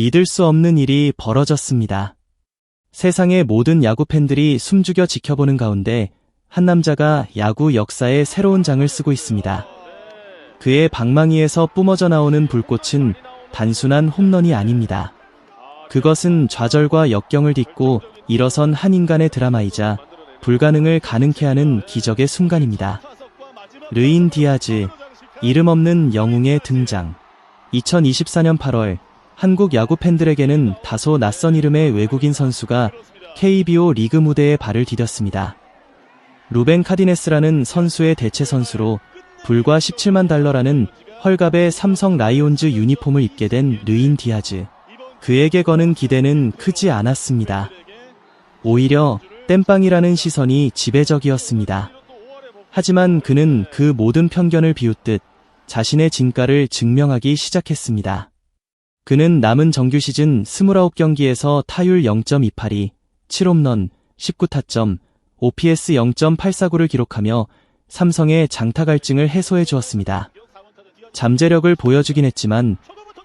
믿을 수 없는 일이 벌어졌습니다. 세상의 모든 야구 팬들이 숨죽여 지켜보는 가운데 한 남자가 야구 역사의 새로운 장을 쓰고 있습니다. 그의 방망이에서 뿜어져 나오는 불꽃은 단순한 홈런이 아닙니다. 그것은 좌절과 역경을 딛고 일어선 한 인간의 드라마이자 불가능을 가능케 하는 기적의 순간입니다. 르인 디아즈, 이름 없는 영웅의 등장. 2024년 8월, 한국 야구 팬들에게는 다소 낯선 이름의 외국인 선수가 KBO 리그 무대에 발을 디뎠습니다. 루벤 카디네스라는 선수의 대체 선수로 불과 17만 달러라는 헐갑의 삼성 라이온즈 유니폼을 입게 된 르인 디아즈. 그에게 거는 기대는 크지 않았습니다. 오히려 땜빵이라는 시선이 지배적이었습니다. 하지만 그는 그 모든 편견을 비웃듯 자신의 진가를 증명하기 시작했습니다. 그는 남은 정규 시즌 29경기에서 타율 0.282, 7홈런, 19타점, OPS 0.849를 기록하며 삼성의 장타 갈증을 해소해 주었습니다. 잠재력을 보여주긴 했지만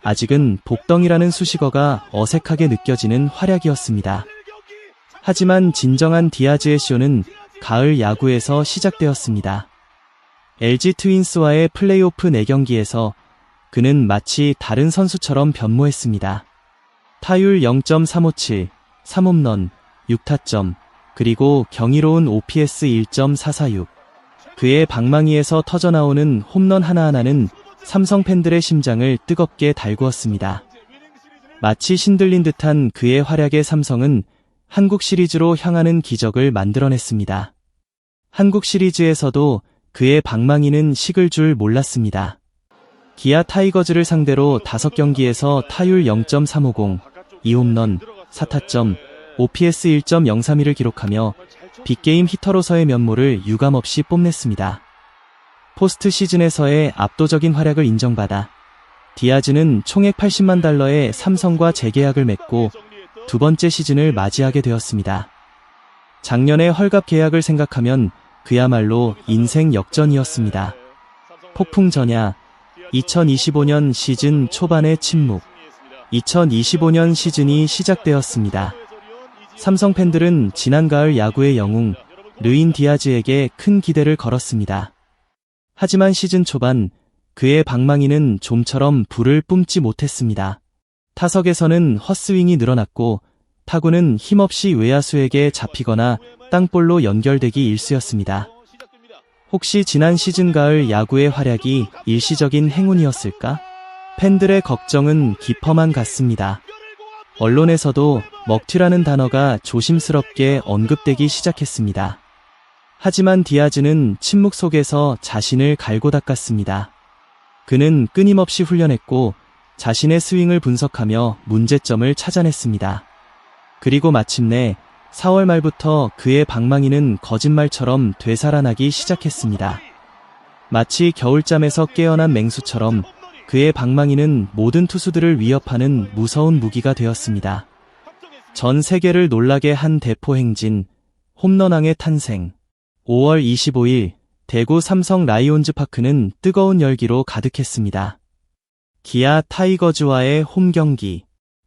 아직은 복덩이라는 수식어가 어색하게 느껴지는 활약이었습니다. 하지만 진정한 디아즈의 쇼는 가을 야구에서 시작되었습니다. LG 트윈스와의 플레이오프 4경기에서 그는 마치 다른 선수처럼 변모했습니다. 타율 0.357, 3홈런, 6타점, 그리고 경이로운 OPS 1.446. 그의 방망이에서 터져나오는 홈런 하나하나는 삼성 팬들의 심장을 뜨겁게 달구었습니다. 마치 신들린 듯한 그의 활약에 삼성은 한국 시리즈로 향하는 기적을 만들어냈습니다. 한국 시리즈에서도 그의 방망이는 식을 줄 몰랐습니다. 기아 타이거즈를 상대로 5경기에서 타율 0.350, 2홈런, 4타점, OPS 1.032를 기록하며 빅게임 히터로서의 면모를 유감없이 뽐냈습니다. 포스트 시즌에서의 압도적인 활약을 인정받아 디아즈는 총액 80만 달러의 삼성과 재계약을 맺고 두 번째 시즌을 맞이하게 되었습니다. 작년의 헐갑 계약을 생각하면 그야말로 인생 역전이었습니다. 폭풍 전야 2025년 시즌 초반의 침묵 2025년 시즌이 시작되었습니다. 삼성 팬들은 지난 가을 야구의 영웅 르인 디아즈에게 큰 기대를 걸었습니다. 하지만 시즌 초반 그의 방망이는 좀처럼 불을 뿜지 못했습니다. 타석에서는 헛스윙이 늘어났고 타구는 힘없이 외야수에게 잡히거나 땅볼로 연결되기 일쑤였습니다. 혹시 지난 시즌 가을 야구의 활약이 일시적인 행운이었을까? 팬들의 걱정은 깊어만 갔습니다. 언론에서도 먹튀라는 단어가 조심스럽게 언급되기 시작했습니다. 하지만 디아즈는 침묵 속에서 자신을 갈고 닦았습니다. 그는 끊임없이 훈련했고 자신의 스윙을 분석하며 문제점을 찾아냈습니다. 그리고 마침내 4월 말부터 그의 방망이는 거짓말처럼 되살아나기 시작했습니다. 마치 겨울잠에서 깨어난 맹수처럼 그의 방망이는 모든 투수들을 위협하는 무서운 무기가 되었습니다. 전 세계를 놀라게 한 대포 행진, 홈런왕의 탄생. 5월 25일 대구 삼성 라이온즈 파크는 뜨거운 열기로 가득했습니다. 기아 타이거즈와의 홈 경기.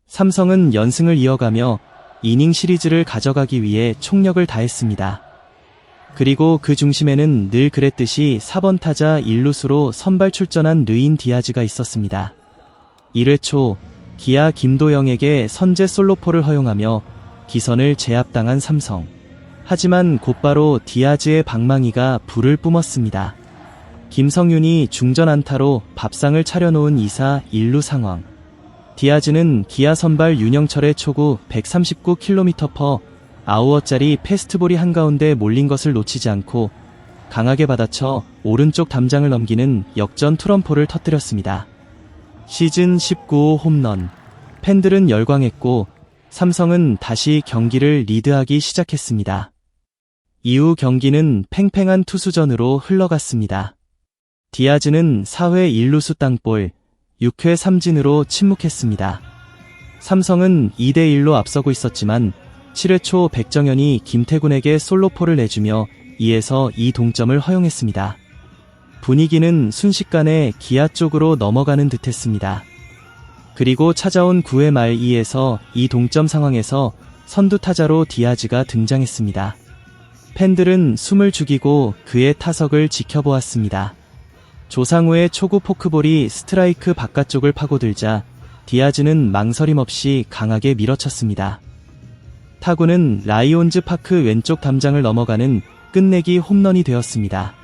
삼성은 연승을 이어가며 이닝 시리즈를 가져가기 위해 총력을 다했습니다. 그리고 그 중심에는 늘 그랬듯이 4번 타자 1루수로 선발 출전한 르인 디아즈가 있었습니다. 1회 초 기아 김도영에게 선제 솔로포를 허용하며 기선을 제압당한 삼성. 하지만 곧바로 디아즈의 방망이가 불을 뿜었습니다. 김성윤이 중전 안타로 밥상을 차려놓은 2사 1루 상황. 디아즈는 기아 선발 윤영철의 초구 139km 퍼 아우어짜리 패스트볼이 한가운데 몰린 것을 놓치지 않고 강하게 받아쳐 오른쪽 담장을 넘기는 역전 트럼포를 터뜨렸습니다. 시즌 19호 홈런. 팬들은 열광했고 삼성은 다시 경기를 리드하기 시작했습니다. 이후 경기는 팽팽한 투수전으로 흘러갔습니다. 디아즈는 4회 1루수 땅볼, 6회 3진으로 침묵했습니다. 삼성은 2대1로 앞서고 있었지만 7회 초 백정현이 김태군에게 솔로포를 내주며 2에서 2 동점을 허용했습니다. 분위기는 순식간에 기아 쪽으로 넘어가는 듯 했습니다. 그리고 찾아온 9회 말 2에서 2 동점 상황에서 선두 타자로 디아즈가 등장했습니다. 팬들은 숨을 죽이고 그의 타석을 지켜보았습니다. 조상우의 초구 포크볼이 스트라이크 바깥쪽을 파고들자 디아즈는 망설임 없이 강하게 밀어쳤습니다. 타구는 라이온즈 파크 왼쪽 담장을 넘어가는 끝내기 홈런이 되었습니다.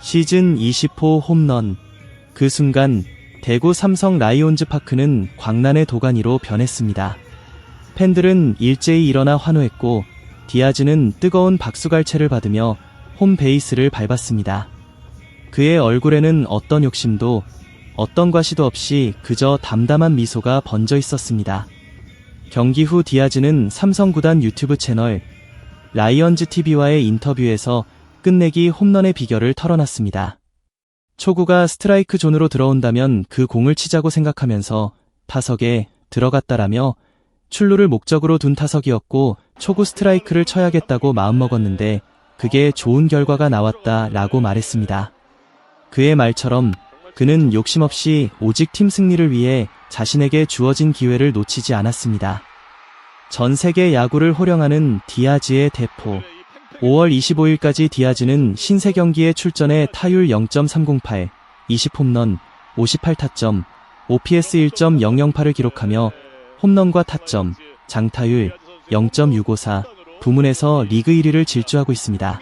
시즌 20호 홈런. 그 순간 대구 삼성 라이온즈 파크는 광란의 도가니로 변했습니다. 팬들은 일제히 일어나 환호했고 디아즈는 뜨거운 박수갈채를 받으며 홈 베이스를 밟았습니다. 그의 얼굴에는 어떤 욕심도 어떤 과시도 없이 그저 담담한 미소가 번져 있었습니다. 경기 후 디아즈는 삼성 구단 유튜브 채널 라이언즈 TV와의 인터뷰에서 끝내기 홈런의 비결을 털어놨습니다. 초구가 스트라이크 존으로 들어온다면 그 공을 치자고 생각하면서 타석에 들어갔다라며 출루를 목적으로 둔 타석이었고 초구 스트라이크를 쳐야겠다고 마음먹었는데 그게 좋은 결과가 나왔다라고 말했습니다. 그의 말처럼 그는 욕심 없이 오직 팀 승리를 위해 자신에게 주어진 기회를 놓치지 않았습니다. 전 세계 야구를 호령하는 디아즈의 대포. 5월 25일까지 디아즈는 신세 경기에 출전해 타율 0.308, 20홈런, 58타점, OPS 1.008을 기록하며 홈런과 타점, 장타율 0.654, 부문에서 리그 1위를 질주하고 있습니다.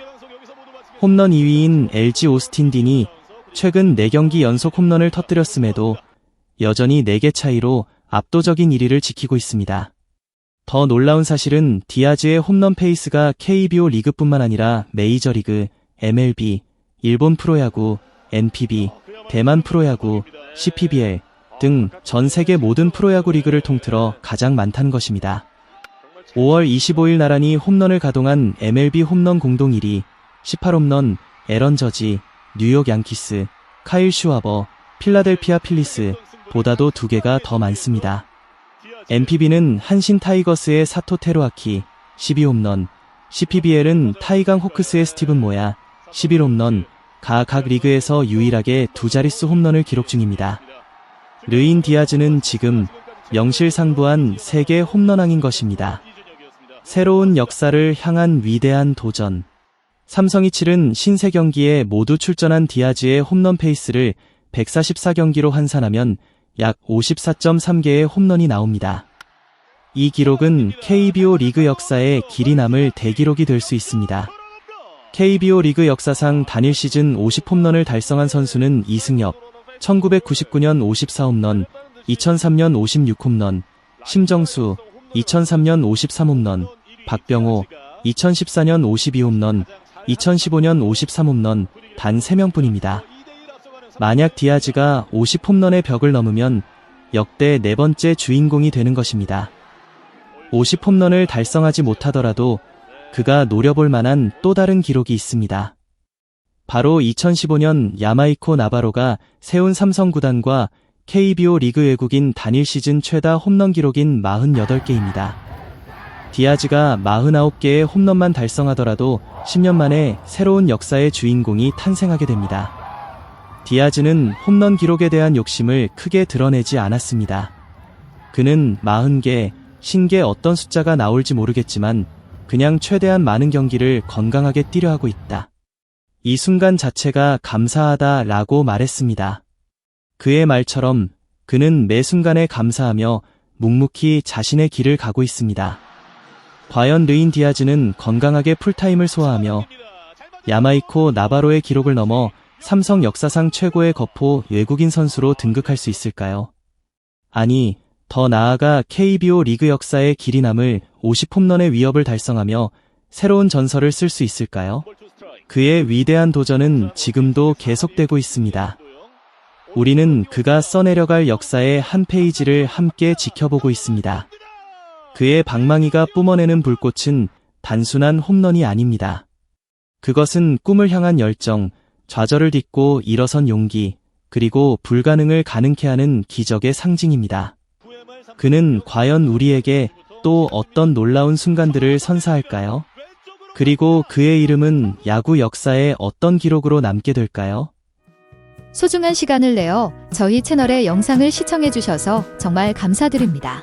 홈런 2위인 LG 오스틴 딘이 최근 4경기 연속 홈런을 터뜨렸음에도 여전히 4개 차이로 압도적인 1위를 지키고 있습니다. 더 놀라운 사실은 디아즈의 홈런 페이스가 KBO 리그뿐만 아니라 메이저리그, MLB, 일본 프로야구, NPB, 대만 프로야구, CPBL 등 전 세계 모든 프로야구 리그를 통틀어 가장 많다는 것입니다. 5월 25일 나란히 홈런을 가동한 MLB 홈런 공동 1위, 18홈런, 에런 저지, 뉴욕 양키스, 카일 슈와버, 필라델피아 필리스 보다도 두 개가 더 많습니다. NPB는 한신 타이거스의 사토 테루아키 12홈런, CPBL은 타이강 호크스의 스티븐 모야 11홈런, 가각 리그에서 유일하게 두 자릿수 홈런을 기록 중입니다. 르인 디아즈는 지금 명실상부한 세계 홈런왕인 것입니다. 새로운 역사를 향한 위대한 도전. 삼성이 치른 신세 경기에 모두 출전한 디아즈의 홈런 페이스를 144경기로 환산하면 약 54.3개의 홈런이 나옵니다. 이 기록은 KBO 리그 역사에 길이 남을 대기록이 될 수 있습니다. KBO 리그 역사상 단일 시즌 50홈런을 달성한 선수는 이승엽, 1999년 54홈런, 2003년 56홈런, 심정수, 2003년 53홈런, 박병호, 2014년 52홈런, 2015년 53홈런, 단 3명뿐입니다. 만약 디아즈가 50홈런의 벽을 넘으면 역대 네 번째 주인공이 되는 것입니다. 50홈런을 달성하지 못하더라도 그가 노려볼 만한 또 다른 기록이 있습니다. 바로 2015년 야마이코 나바로가 세운 삼성 구단과 KBO 리그 외국인 단일 시즌 최다 홈런 기록인 48개입니다. 디아즈가 49개의 홈런만 달성하더라도 10년 만에 새로운 역사의 주인공이 탄생하게 됩니다. 디아즈는 홈런 기록에 대한 욕심을 크게 드러내지 않았습니다. 그는 40개, 신개 어떤 숫자가 나올지 모르겠지만 그냥 최대한 많은 경기를 건강하게 뛰려 하고 있다. 이 순간 자체가 감사하다 라고 말했습니다. 그의 말처럼 그는 매 순간에 감사하며 묵묵히 자신의 길을 가고 있습니다. 과연 르인 디아즈는 건강하게 풀타임을 소화하며 야마이코 나바로의 기록을 넘어 삼성 역사상 최고의 거포 외국인 선수로 등극할 수 있을까요? 아니, 더 나아가 KBO 리그 역사의 길이 남을 50홈런의 위협을 달성하며 새로운 전설을 쓸 수 있을까요? 그의 위대한 도전은 지금도 계속되고 있습니다. 우리는 그가 써내려갈 역사의 한 페이지를 함께 지켜보고 있습니다. 그의 방망이가 뿜어내는 불꽃은 단순한 홈런이 아닙니다. 그것은 꿈을 향한 열정, 좌절을 딛고 일어선 용기, 그리고 불가능을 가능케 하는 기적의 상징입니다. 그는 과연 우리에게 또 어떤 놀라운 순간들을 선사할까요? 그리고 그의 이름은 야구 역사에 어떤 기록으로 남게 될까요? 소중한 시간을 내어 저희 채널의 영상을 시청해주셔서 정말 감사드립니다.